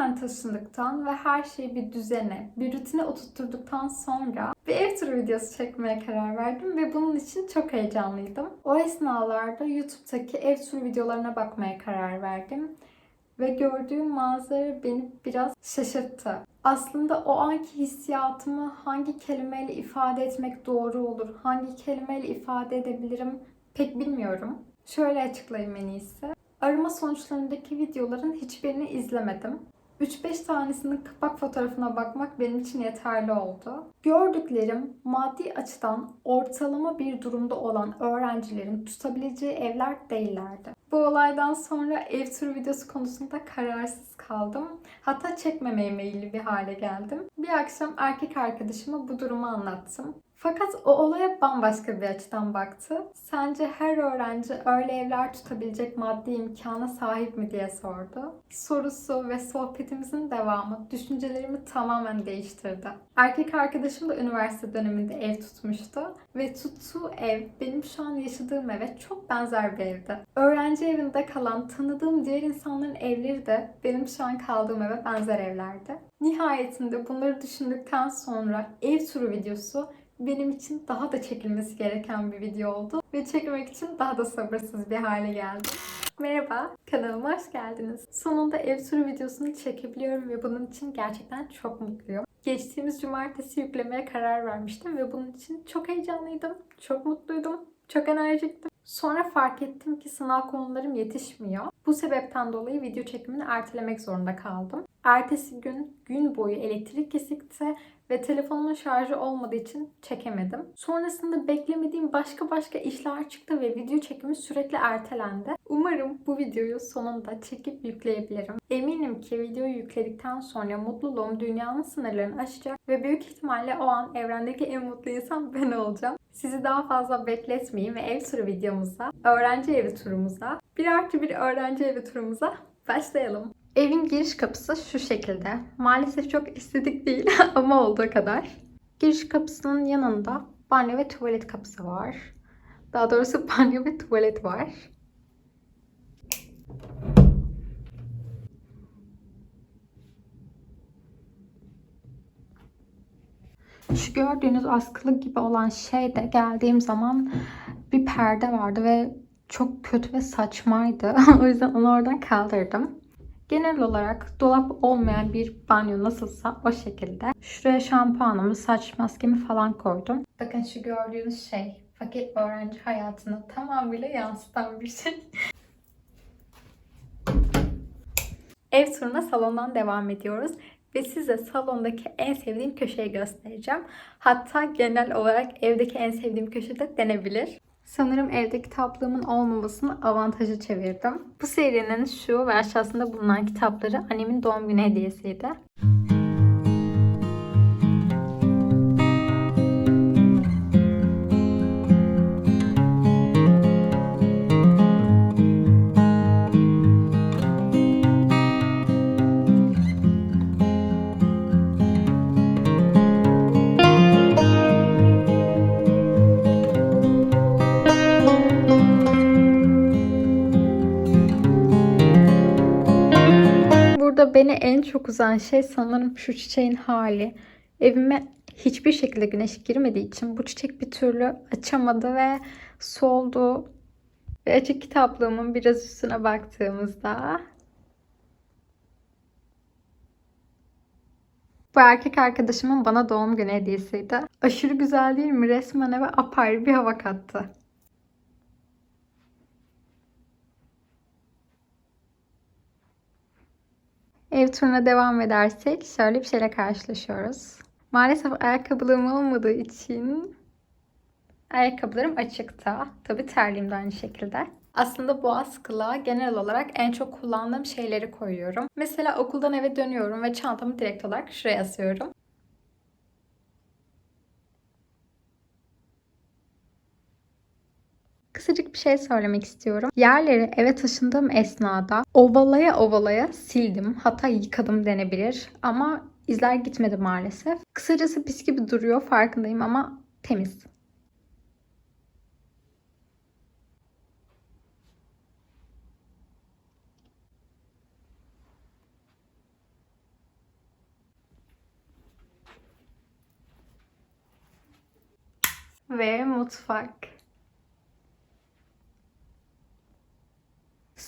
tamamen taşındıktan ve her şeyi bir düzene, bir rutine oturtturduktan sonra bir ev turu videosu çekmeye karar verdim ve bunun için çok heyecanlıydım. O esnalarda YouTube'daki ev turu videolarına bakmaya karar verdim ve gördüğüm manzara beni biraz şaşırttı. Aslında o anki hissiyatımı hangi kelimeyle ifade etmek doğru olur, hangi kelimeyle ifade edebilirim pek bilmiyorum. Şöyle açıklayayım en iyisi. Arama sonuçlarındaki videoların hiçbirini izlemedim. 3-5 tanesinin kapak fotoğrafına bakmak benim için yeterli oldu. Gördüklerim maddi açıdan ortalama bir durumda olan öğrencilerin tutabileceği evler değillerdi. Bu olaydan sonra ev turu videosu konusunda kararsız kaldım. Hatta çekmemeye meyilli bir hale geldim. Bir akşam erkek arkadaşıma bu durumu anlattım. Fakat o olaya bambaşka bir açıdan baktı. Sence her öğrenci öyle evler tutabilecek maddi imkana sahip mi diye sordu. Sorusu ve sohbetimizin devamı düşüncelerimi tamamen değiştirdi. Erkek arkadaşım da üniversite döneminde ev tutmuştu ve tuttuğu ev benim şu an yaşadığım eve çok benzer bir evdi. Öğrenci evinde kalan tanıdığım diğer insanların evleri de benim şu an kaldığım eve benzer evlerdi. Nihayetinde bunları düşündükten sonra ev turu videosu benim için daha da çekilmesi gereken bir video oldu. Ve çekmek için daha da sabırsız bir hale geldim. Merhaba, kanalıma hoş geldiniz. Sonunda ev turu videosunu çekebiliyorum ve bunun için gerçekten çok mutluyum. Geçtiğimiz cumartesi yüklemeye karar vermiştim ve bunun için çok heyecanlıydım, çok mutluydum, çok enerjiktim. Sonra fark ettim ki sınav konularım yetişmiyor. Bu sebepten dolayı video çekimini ertelemek zorunda kaldım. Ertesi gün gün boyu elektrik kesikti ve telefonumun şarjı olmadığı için çekemedim. Sonrasında beklemediğim başka başka işler çıktı ve video çekimi sürekli ertelendi. Umarım bu videoyu sonunda çekip yükleyebilirim. Eminim ki videoyu yükledikten sonra mutluluğum dünyanın sınırlarını aşacak ve büyük ihtimalle o an evrendeki en mutlu insan ben olacağım. Sizi daha fazla bekletmeyeyim ve ev turu videomuza, öğrenci evi turumuza, bir artı bir öğrenci evi turumuza başlayalım. Evin giriş kapısı şu şekilde. Maalesef çok estetik değil ama olduğu kadar. Giriş kapısının yanında banyo ve tuvalet kapısı var. Daha doğrusu banyo ve tuvalet var. Şu gördüğünüz askılı gibi olan şey de geldiğim zaman bir perde vardı ve çok kötü ve saçmaydı. o yüzden onu oradan kaldırdım. Genel olarak dolap olmayan bir banyo nasılsa o şekilde. Şuraya şampuanımı, saç maskemi falan koydum. Bakın şu gördüğünüz şey fakir öğrenci hayatını tamamıyla yansıtan bir şey. Ev turuna salondan devam ediyoruz ve size salondaki en sevdiğim köşeyi göstereceğim. Hatta genel olarak evdeki en sevdiğim köşe de denebilir. Sanırım evde kitaplığımın olmamasını avantaja çevirdim. Bu serinin şu ve aşağısında bulunan kitapları annemin doğum günü hediyesiydi. Beni en çok uzan şey sanırım şu çiçeğin hali. Evime hiçbir şekilde güneş girmediği için bu çiçek bir türlü açamadı ve soldu. Ve açık kitaplığımın biraz üstüne baktığımızda Bu erkek arkadaşımın bana doğum günü hediyesiydi. Aşırı güzel değil mi? Resmen eve apayrı bir hava kattı. Ev turuna devam edersek şöyle bir şeyle karşılaşıyoruz. Maalesef ayakkabılığım olmadığı için ayakkabılarım açıkta. Tabii terliğim de aynı şekilde. Aslında bu askılığa genel olarak en çok kullandığım şeyleri koyuyorum. Mesela okuldan eve dönüyorum ve çantamı direkt olarak şuraya asıyorum. kısacık bir şey söylemek istiyorum. Yerleri eve taşındığım esnada ovalaya ovalaya sildim. Hatta yıkadım denebilir. Ama izler gitmedi maalesef. Kısacası pis gibi duruyor farkındayım ama temiz. Ve mutfak.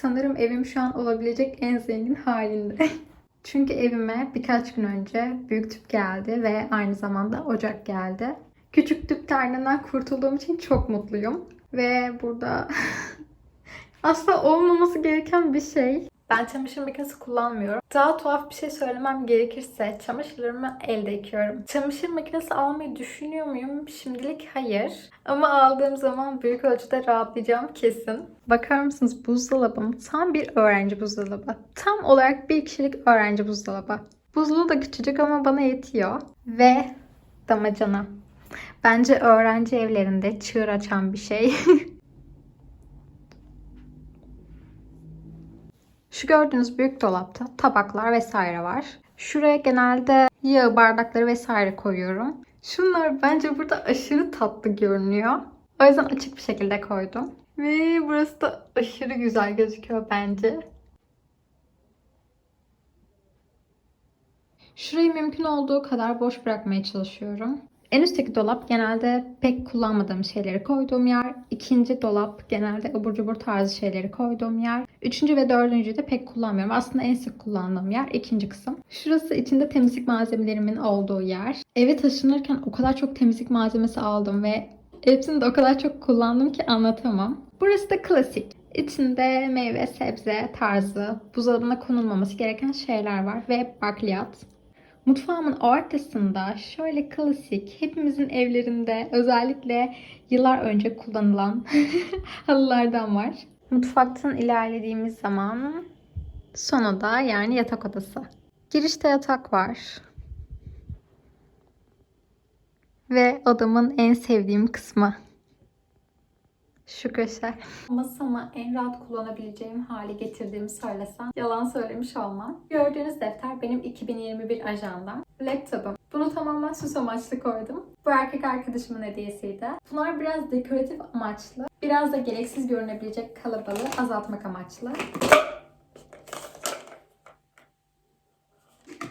Sanırım evim şu an olabilecek en zengin halinde. Çünkü evime birkaç gün önce büyük tüp geldi ve aynı zamanda ocak geldi. Küçük tüp terliğinden kurtulduğum için çok mutluyum. Ve burada asla olmaması gereken bir şey. Ben çamaşır makinesi kullanmıyorum. Daha tuhaf bir şey söylemem gerekirse çamaşırlarımı elde yıkıyorum. Çamaşır makinesi almayı düşünüyor muyum? Şimdilik hayır. Ama aldığım zaman büyük ölçüde rahatlayacağım kesin. Bakar mısınız buzdolabım tam bir öğrenci buzdolabı. Tam olarak bir kişilik öğrenci buzdolabı. Buzluğu da küçücük ama bana yetiyor. Ve damacana. Bence öğrenci evlerinde çığır açan bir şey. Şu gördüğünüz büyük dolapta tabaklar vesaire var. Şuraya genelde yağ bardakları vesaire koyuyorum. Şunlar bence burada aşırı tatlı görünüyor. O yüzden açık bir şekilde koydum. Ve burası da aşırı güzel gözüküyor bence. Şurayı mümkün olduğu kadar boş bırakmaya çalışıyorum. En üstteki dolap genelde pek kullanmadığım şeyleri koyduğum yer. İkinci dolap genelde abur cubur tarzı şeyleri koyduğum yer. Üçüncü ve dördüncüyü de pek kullanmıyorum. Aslında en sık kullandığım yer ikinci kısım. Şurası içinde temizlik malzemelerimin olduğu yer. Eve taşınırken o kadar çok temizlik malzemesi aldım ve hepsini de o kadar çok kullandım ki anlatamam. Burası da klasik. İçinde meyve, sebze tarzı, buzdolabına konulmaması gereken şeyler var ve bakliyat. Mutfağımın ortasında şöyle klasik, hepimizin evlerinde özellikle yıllar önce kullanılan halılardan var. Mutfaktan ilerlediğimiz zaman son oda yani yatak odası. Girişte yatak var. Ve odamın en sevdiğim kısmı. Şu köşe. Masamı en rahat kullanabileceğim hale getirdiğimi söylesem yalan söylemiş olmam. Gördüğünüz defter benim 2021 ajandam. Laptopum. Bunu tamamen süs amaçlı koydum. Bu erkek arkadaşımın hediyesiydi. Bunlar biraz dekoratif amaçlı. Biraz da gereksiz görünebilecek kalabalığı azaltmak amaçlı.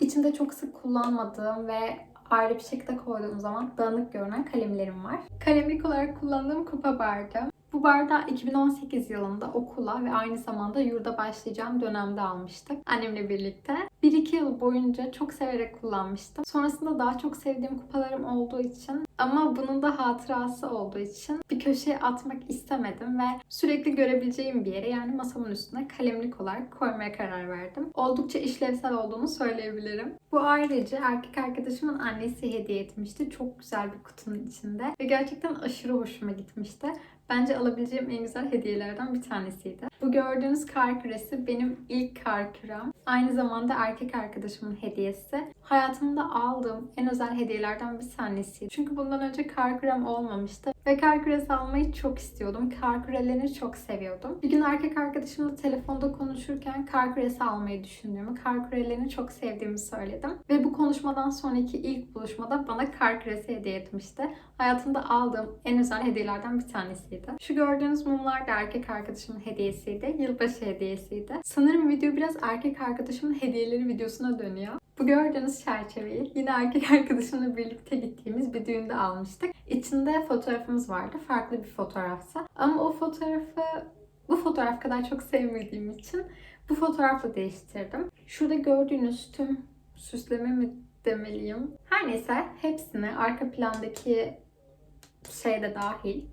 İçinde çok sık kullanmadığım ve ayrı bir şekilde koyduğum zaman dağınık görünen kalemlerim var. Kalemlik olarak kullandığım kupa bardağı. Bu bardağı 2018 yılında okula ve aynı zamanda yurda başlayacağım dönemde almıştık annemle birlikte. 1-2 yıl boyunca çok severek kullanmıştım. Sonrasında daha çok sevdiğim kupalarım olduğu için ama bunun da hatırası olduğu için bir köşeye atmak istemedim ve sürekli görebileceğim bir yere yani masamın üstüne kalemlik olarak koymaya karar verdim. Oldukça işlevsel olduğunu söyleyebilirim. Bu ayrıca erkek arkadaşımın annesi hediye etmişti. Çok güzel bir kutunun içinde ve gerçekten aşırı hoşuma gitmişti. Bence alabileceğim en güzel hediyelerden bir tanesiydi. Bu gördüğünüz kar küresi benim ilk kar kürem. Aynı zamanda erkek arkadaşımın hediyesi. Hayatımda aldığım en özel hediyelerden bir tanesiydi. Çünkü bundan önce kar kürem olmamıştı. Ve kar küresi almayı çok istiyordum. Kar kürelerini çok seviyordum. Bir gün erkek arkadaşımla telefonda konuşurken kar küresi almayı düşündüğümü, kar kürelerini çok sevdiğimi söyledim. Ve bu konuşmadan sonraki ilk buluşmada bana kar küresi hediye etmişti. Hayatımda aldığım en özel hediyelerden bir tanesiydi. Şu gördüğünüz mumlar da erkek arkadaşımın hediyesiydi. Yılbaşı hediyesiydi. Sanırım video biraz erkek arkadaşımın hediyeleri videosuna dönüyor. Bu gördüğünüz çerçeveyi yine erkek arkadaşımla birlikte gittiğimiz bir düğünde almıştık. İçinde fotoğrafımız vardı. Farklı bir fotoğrafsa. Ama o fotoğrafı bu fotoğraf kadar çok sevmediğim için bu fotoğrafla değiştirdim. Şurada gördüğünüz tüm süsleme mi demeliyim. Her neyse hepsini arka plandaki şey de dahil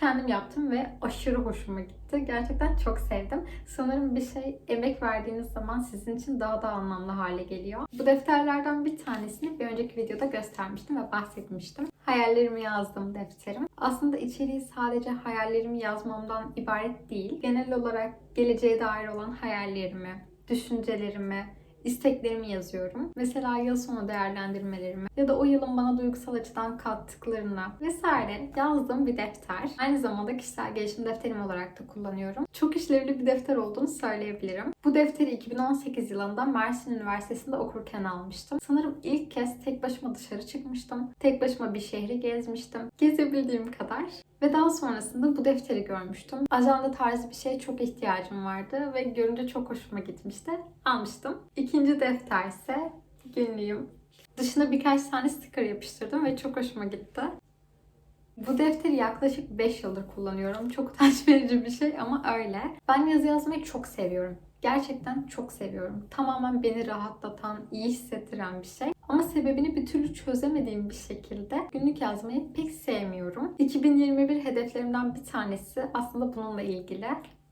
kendim yaptım ve aşırı hoşuma gitti. Gerçekten çok sevdim. Sanırım bir şey emek verdiğiniz zaman sizin için daha da anlamlı hale geliyor. Bu defterlerden bir tanesini bir önceki videoda göstermiştim ve bahsetmiştim. Hayallerimi yazdığım defterim. Aslında içeriği sadece hayallerimi yazmamdan ibaret değil. Genel olarak geleceğe dair olan hayallerimi, düşüncelerimi, isteklerimi yazıyorum. Mesela yıl sonu değerlendirmelerimi ya da o yılın bana duygusal açıdan kattıklarına vesaire yazdığım bir defter. Aynı zamanda kişisel gelişim defterim olarak da kullanıyorum. Çok işlevli bir defter olduğunu söyleyebilirim. Bu defteri 2018 yılında Mersin Üniversitesi'nde okurken almıştım. Sanırım ilk kez tek başıma dışarı çıkmıştım. Tek başıma bir şehri gezmiştim. Gezebildiğim kadar. Ve daha sonrasında bu defteri görmüştüm. Ajanda tarzı bir şeye çok ihtiyacım vardı ve görünce çok hoşuma gitmişti. Almıştım. İkinci defter ise günlüğüm. Dışına birkaç tane sticker yapıştırdım ve çok hoşuma gitti. Bu defteri yaklaşık 5 yıldır kullanıyorum. Çok utanç verici bir şey ama öyle. Ben yazı yazmayı çok seviyorum. Gerçekten çok seviyorum. Tamamen beni rahatlatan, iyi hissettiren bir şey. Ama sebebini bir türlü çözemediğim bir şekilde günlük yazmayı pek sevmiyorum. 2021 hedeflerimden bir tanesi aslında bununla ilgili.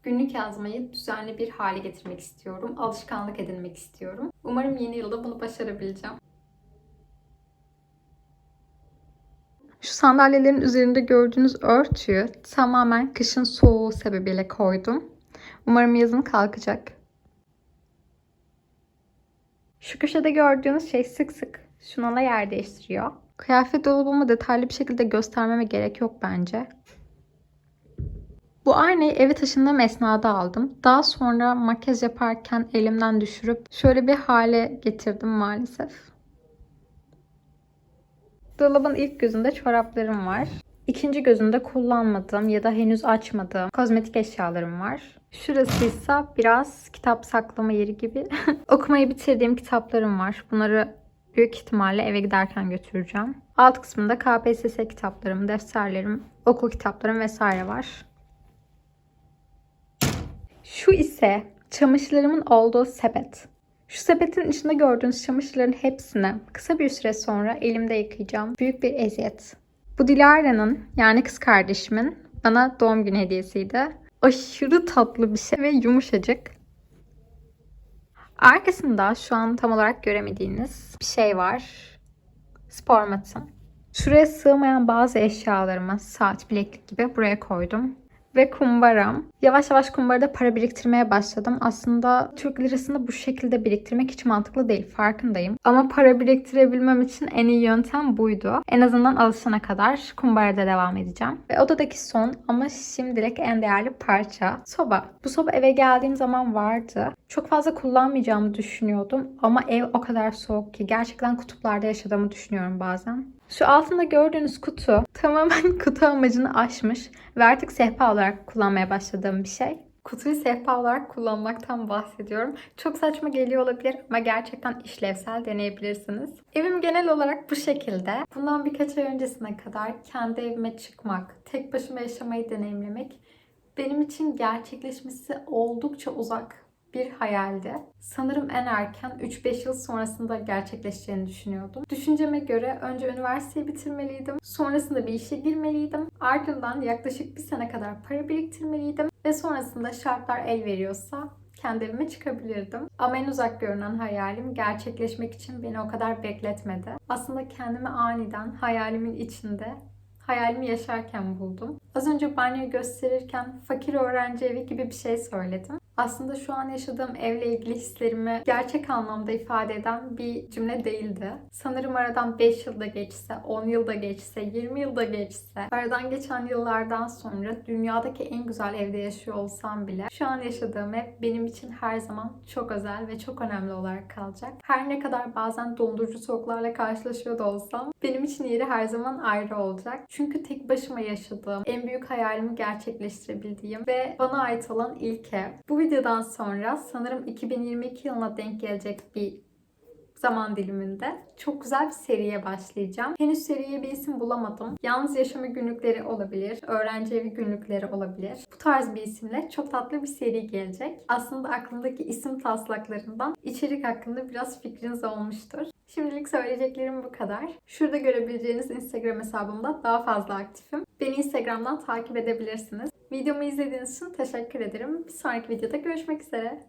Günlük yazmayı düzenli bir hale getirmek istiyorum. Alışkanlık edinmek istiyorum. Umarım yeni yılda bunu başarabileceğim. Şu sandalyelerin üzerinde gördüğünüz örtüyü tamamen kışın soğuğu sebebiyle koydum. Umarım yazın kalkacak. Şu köşede gördüğünüz şey sık sık şununla yer değiştiriyor. Kıyafet dolabımı detaylı bir şekilde göstermeme gerek yok bence. Bu aynayı eve taşındığım esnada aldım. Daha sonra makyaj yaparken elimden düşürüp şöyle bir hale getirdim maalesef. Dolabın ilk gözünde çoraplarım var. İkinci gözünde kullanmadığım ya da henüz açmadığım kozmetik eşyalarım var. Şurası ise biraz kitap saklama yeri gibi. Okumayı bitirdiğim kitaplarım var. Bunları büyük ihtimalle eve giderken götüreceğim. Alt kısmında KPSS kitaplarım, defterlerim, okul kitaplarım vesaire var. Şu ise çamaşırlarımın olduğu sepet. Şu sepetin içinde gördüğünüz çamaşırların hepsini kısa bir süre sonra elimde yıkayacağım. Büyük bir eziyet. Bu Dilara'nın yani kız kardeşimin bana doğum günü hediyesiydi. Aşırı tatlı bir şey ve yumuşacık. Arkasında şu an tam olarak göremediğiniz bir şey var. Spor matım. Şuraya sığmayan bazı eşyalarımı, saat, bileklik gibi buraya koydum ve kumbaram. Yavaş yavaş kumbarada para biriktirmeye başladım. Aslında Türk lirasını bu şekilde biriktirmek hiç mantıklı değil farkındayım. Ama para biriktirebilmem için en iyi yöntem buydu. En azından alışana kadar kumbarada devam edeceğim. Ve odadaki son ama şimdilik en değerli parça soba. Bu soba eve geldiğim zaman vardı. Çok fazla kullanmayacağımı düşünüyordum ama ev o kadar soğuk ki gerçekten kutuplarda yaşadığımı düşünüyorum bazen. Şu altında gördüğünüz kutu tamamen kutu amacını aşmış ve artık sehpa olarak kullanmaya başladığım bir şey. Kutuyu sehpa olarak kullanmaktan bahsediyorum. Çok saçma geliyor olabilir ama gerçekten işlevsel deneyebilirsiniz. Evim genel olarak bu şekilde. Bundan birkaç ay öncesine kadar kendi evime çıkmak, tek başıma yaşamayı deneyimlemek benim için gerçekleşmesi oldukça uzak bir hayaldi. Sanırım en erken 3-5 yıl sonrasında gerçekleşeceğini düşünüyordum. Düşünceme göre önce üniversiteyi bitirmeliydim. Sonrasında bir işe girmeliydim. Ardından yaklaşık bir sene kadar para biriktirmeliydim. Ve sonrasında şartlar el veriyorsa kendi evime çıkabilirdim. Ama en uzak görünen hayalim gerçekleşmek için beni o kadar bekletmedi. Aslında kendimi aniden hayalimin içinde hayalimi yaşarken buldum. Az önce banyoyu gösterirken fakir öğrenci evi gibi bir şey söyledim. Aslında şu an yaşadığım evle ilgili hislerimi gerçek anlamda ifade eden bir cümle değildi. Sanırım aradan 5 yılda geçse, 10 yılda geçse, 20 yılda geçse, aradan geçen yıllardan sonra dünyadaki en güzel evde yaşıyor olsam bile şu an yaşadığım ev benim için her zaman çok özel ve çok önemli olarak kalacak. Her ne kadar bazen dondurucu soğuklarla karşılaşıyor da olsam benim için yeri her zaman ayrı olacak. Çünkü tek başıma yaşadığım, en büyük hayalimi gerçekleştirebildiğim ve bana ait olan ilk ev. Bu videodan sonra sanırım 2022 yılına denk gelecek bir zaman diliminde çok güzel bir seriye başlayacağım. Henüz seriye bir isim bulamadım. Yalnız yaşamı günlükleri olabilir, öğrenci evi günlükleri olabilir. Bu tarz bir isimle çok tatlı bir seri gelecek. Aslında aklımdaki isim taslaklarından içerik hakkında biraz fikriniz olmuştur. Şimdilik söyleyeceklerim bu kadar. Şurada görebileceğiniz Instagram hesabımda daha fazla aktifim. Beni Instagram'dan takip edebilirsiniz. Videomu izlediğiniz için teşekkür ederim. Bir sonraki videoda görüşmek üzere.